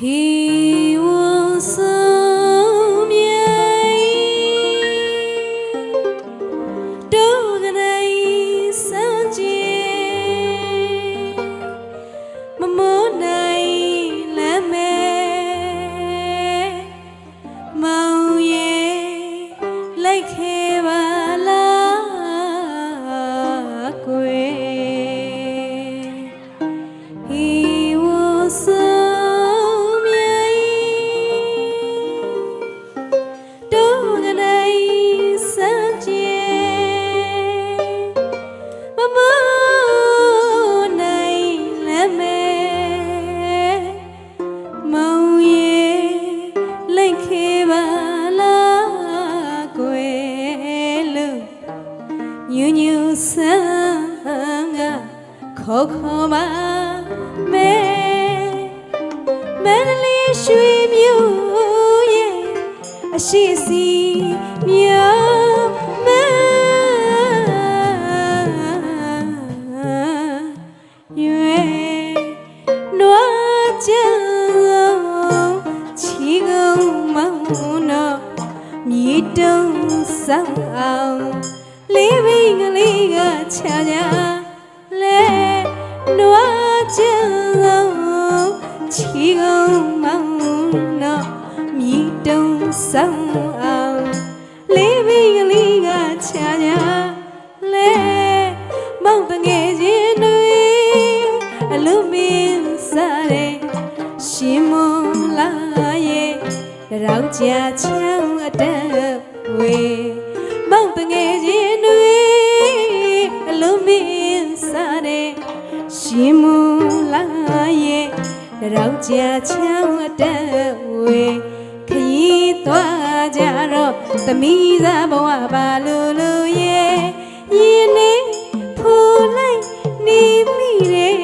He mẹ li suy miu ye a shi si miu mẹ yue noa chang chi gong mang no mi đông sang ao lý bình lý ga cha nhà lệ noa chang ရောက်ကြချောင်းအတက်ဝေမောင်တငယ်ချင်းတွေအလုံးမင်းစားတဲ့ရှင်မ rau cha chang ta we ခရီးသွားကြတော့သမီးသားဘဝပါလူလူရဲ့ရင်းနေဖူလိုက်နေမိတယ်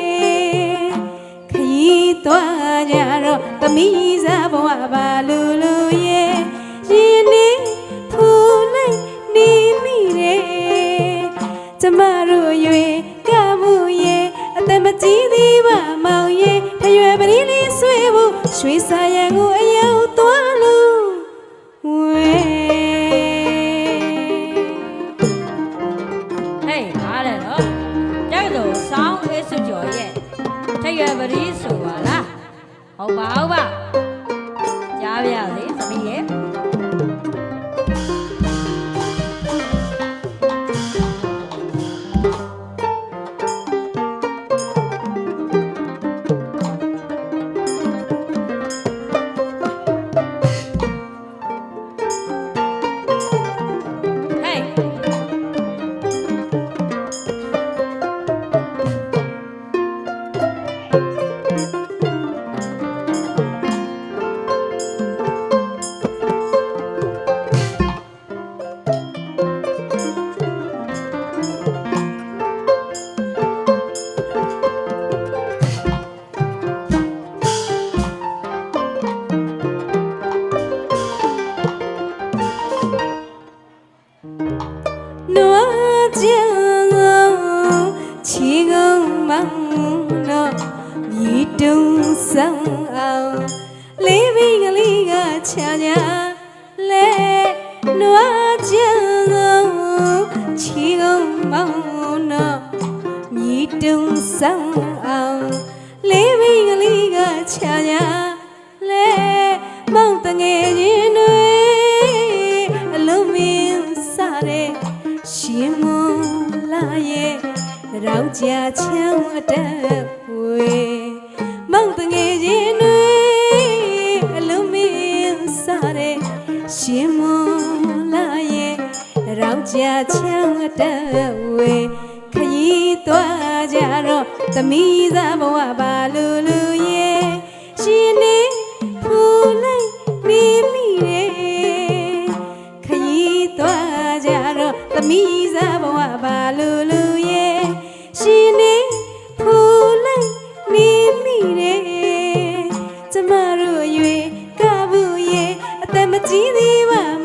ခရီးသွားကြတော့သမီးသားဘဝပါလူလူရဲ့ရင်းနေဖူလိုက်နေမိတယ်ကျမတို့ရွေကမှုရဲ့အသ က်မကြီးသေးပါမောင်ရဲ့ထရွယ်ပရင်းလေးဆွေးဖို့ရွှေစာရန်ကိုအရောက်သွား ချာချာလဲနွားကြံချီကုန်းမောင်တော့မြေတုံးဆောင်အောင်လေးဘီကလေးကချာချာလဲမောင်တငယ်ချင်းတွေအလုံးမင်းစားတဲ့ရှင်မလာရဲ့ရောင်ကြချမ်းအတက် ကြချမ်းအတက်ဝေခရီးသွားကြတော့သမီးသားဘဝပါလူလူရဲ့ရှင်နေဖူလိုက်နေမိတယ်ခရီးသွားကြတော့သမီးစားဘဝပါလူလူရဲ့ရှင်နေဖူလိုက်နေမိတယ်ကျမတို့ရွေကဘူးရဲ့အသက်မကြီးသေးပါ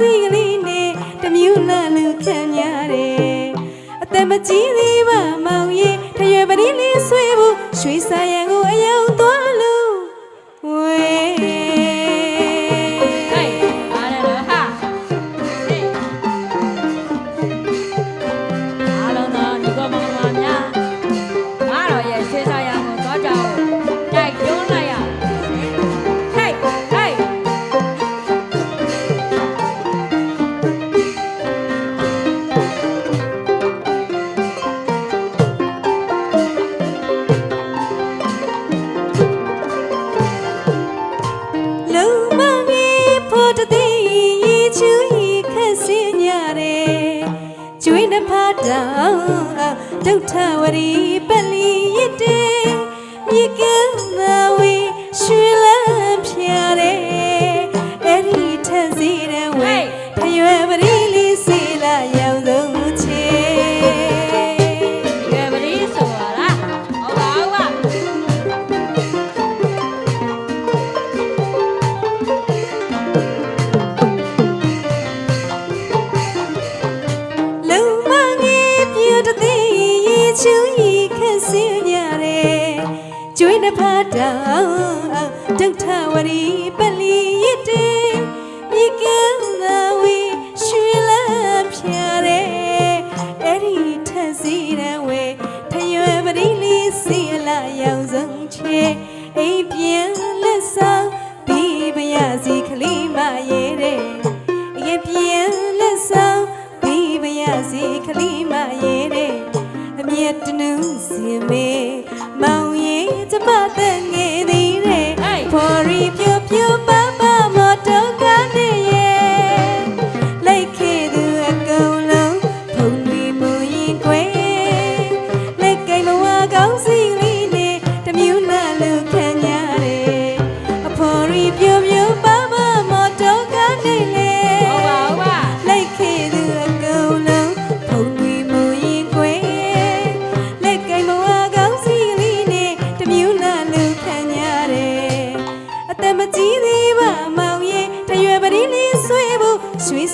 စိတ်ကလေးနဲ့တမျိုးလှလူခံရတယ်အသက်မကြီးသေးပါမောင်ရဲ့တရွယ်ပရင်းလေးဆွေးဖို့ရွှေစာရံကိုအယောက် တောင်ဒုဋ္ဌဝရီပလီရတဲ့မြေကမ်းသာ ဝရီပလီရတဲ့မြေကမ်းသာဝေရွှေလန်းဖြာတယ်အဲ့ဒီထက်စီတဲ့ဝေထရွယ်ပရိလေးစီလာရောက်ဆုံးချေအိမ်ပြန်လက်ဆောင်ပြီးပါရစီခလေးမရဲတဲ့ရေပြန်လက်ဆောင်ပြီးပါရစီခလီမရဲတဲ့အမျက်တနူးစင်မေမောင်ရဲ့ကျမတဲ့ suis